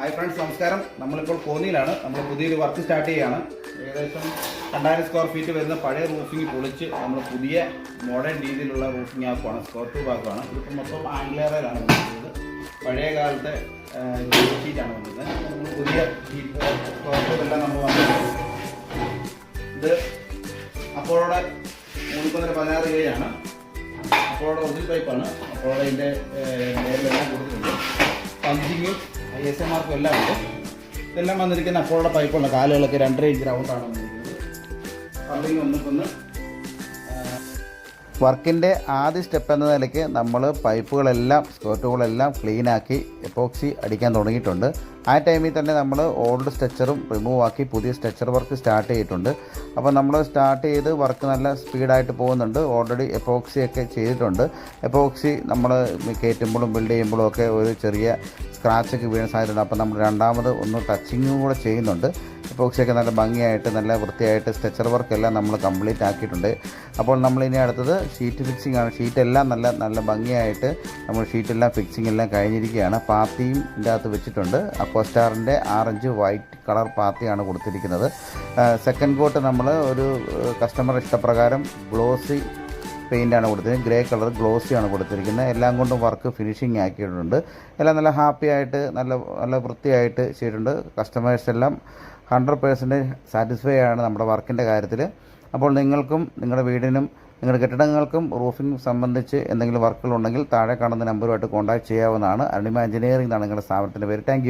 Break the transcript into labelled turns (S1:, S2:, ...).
S1: Hi friends നമസ്കാരം. നമ്മളിപ്പോൾ കോന്നിയിലാണ്. നമ്മൾ പുതിയൊരു വർക്ക് സ്റ്റാർട്ട് ചെയ്യുകയാണ് ഏകദേശം രണ്ടായിരം സ്ക്വയർ ഫീറ്റ് വരുന്ന പഴയ റൂഫിംഗ് പൊളിച്ച് നമ്മൾ പുതിയ മോഡേൺ രീതിയിലുള്ള റൂഫിംഗ് ആക്കുവാണ് സ്ക്വയർ ടൂബ് ആക്കുവാണ്. ഇതിപ്പോൾ മൊത്തം ആംഗ്ലേറയിലാണ് വന്നിട്ടുള്ളത് പഴയ കാലത്തെ ഷീറ്റാണ് വന്നത് നമ്മൾ പുതിയ സ്ക്വയർ ടൂബെല്ലാം നമ്മൾ വന്നിട്ടുണ്ട്. ഇത് അപ്പോഴോടെ മൂന്നിപ്പന്നര പതിനാറ് ഏഴാണ് അപ്പോഴോടെ ഒറിജിനൽ പൈപ്പാണ് അപ്പോഴോടെ ഇതിന്റെ ലെയറിലെല്ലാം കൊടുത്തിട്ടുണ്ട്. പഞ്ചിങ്ങും ഐ എസ് എം ആർക്കും എല്ലാം ഉണ്ട്. ഇതെല്ലാം വന്നിരിക്കുന്ന അപ്പോഴുടെ പൈപ്പുള്ള കാലുകളൊക്കെ രണ്ടര ഇഞ്ച് റൗണ്ടാണ് വന്നിരിക്കുന്നത് പമ്പിങ് ഒന്നിക്കൊന്ന് വർക്കിന്റെ ആദ്യ സ്റ്റെപ്പ് എന്ന നിലയ്ക്ക് നമ്മൾ പൈപ്പുകളെല്ലാം സ്കേർട്ടുകളെല്ലാം ക്ലീനാക്കി എപ്പോക്സി അടിക്കാൻ തുടങ്ങിയിട്ടുണ്ട്. ആ ടൈമിൽ തന്നെ നമ്മൾ ഓൾഡ് സ്ട്രെച്ചറും റിമൂവ് ആക്കി പുതിയ സ്ട്രെച്ചർ വർക്ക് സ്റ്റാർട്ട് ചെയ്തിട്ടുണ്ട്. അപ്പോൾ നമ്മൾ സ്റ്റാർട്ട് ചെയ്ത് വർക്ക് നല്ല സ്പീഡായിട്ട് പോകുന്നുണ്ട്. ഓൾറെഡി എപ്പോക്സി ഒക്കെ ചെയ്തിട്ടുണ്ട്. എപ്പോക്സി നമ്മൾ കയറ്റുമ്പോഴും ബിൽഡ് ചെയ്യുമ്പോഴും ഒക്കെ ഒരു ചെറിയ സ്ക്രാച്ചൊക്കെ വീണ സാധ്യതയുണ്ട് അപ്പോൾ നമ്മൾ രണ്ടാമത് ഒന്ന് ടച്ചിങ്ങും കൂടെ ചെയ്യുന്നുണ്ട്. എപ്പോക്സിയൊക്കെ നല്ല ഭംഗിയായിട്ട് നല്ല വൃത്തിയായിട്ട് സ്ട്രെച്ചർ വർക്കെല്ലാം നമ്മൾ കംപ്ലീറ്റ് ആക്കിയിട്ടുണ്ട്. അപ്പോൾ നമ്മൾ ഇനി അടുത്തത് ഷീറ്റ് ഫിക്സിംഗ് ആണ്. ഷീറ്റ് എല്ലാം നല്ല നല്ല ഭംഗിയായിട്ട് നമ്മൾ ഷീറ്റെല്ലാം ഫിക്സിംഗ് എല്ലാം കഴിഞ്ഞിരിക്കുകയാണ്. പാത്തിയും ഇതിന്റെ അകത്ത് വെച്ചിട്ടുണ്ട്. അക്കോസ്റ്റാറിന്റെ ആറഞ്ച് വൈറ്റ് കളർ പാത്തിയാണ് കൊടുത്തിരിക്കുന്നത്. സെക്കൻഡ് കോട്ട് നമ്മൾ ഒരു കസ്റ്റമർ ഇഷ്ടപ്രകാരം ഗ്ലോസി പെയിന്റാണ് കൊടുത്തിരിക്കുന്നത്. ഗ്രേ കളർ ഗ്ലോസിയാണ് കൊടുത്തിരിക്കുന്നത്. എല്ലാം കൊണ്ടും വർക്ക് ഫിനിഷിങ് ആക്കിയിട്ടുണ്ട്. എല്ലാം നല്ല ഹാപ്പി ആയിട്ട് നല്ല നല്ല വൃത്തിയായിട്ട് ചെയ്തിട്ടുണ്ട്. കസ്റ്റമേഴ്സ് എല്ലാം ഹൺഡ്രഡ് പേഴ്സന്റേജ് സാറ്റിസ്ഫൈ ആണ് നമ്മുടെ വർക്കിന്റെ കാര്യത്തിൽ. അപ്പോൾ നിങ്ങൾക്കും നിങ്ങളുടെ വീടിനും നിങ്ങളുടെ കെട്ടിടങ്ങൾക്കും റൂഫിംഗ് സംബന്ധിച്ച് എന്തെങ്കിലും വർക്കുകളുണ്ടെങ്കിൽ താഴെ കാണുന്ന നമ്പറുമായിട്ട് കോൺടാക്ട് ചെയ്യാവുന്നതാണ്. അരുണിമ എഞ്ചിനീയറിംഗ് എന്നാണ് നിങ്ങളുടെ സ്ഥാപനത്തിന്റെ പേര്. താങ്ക്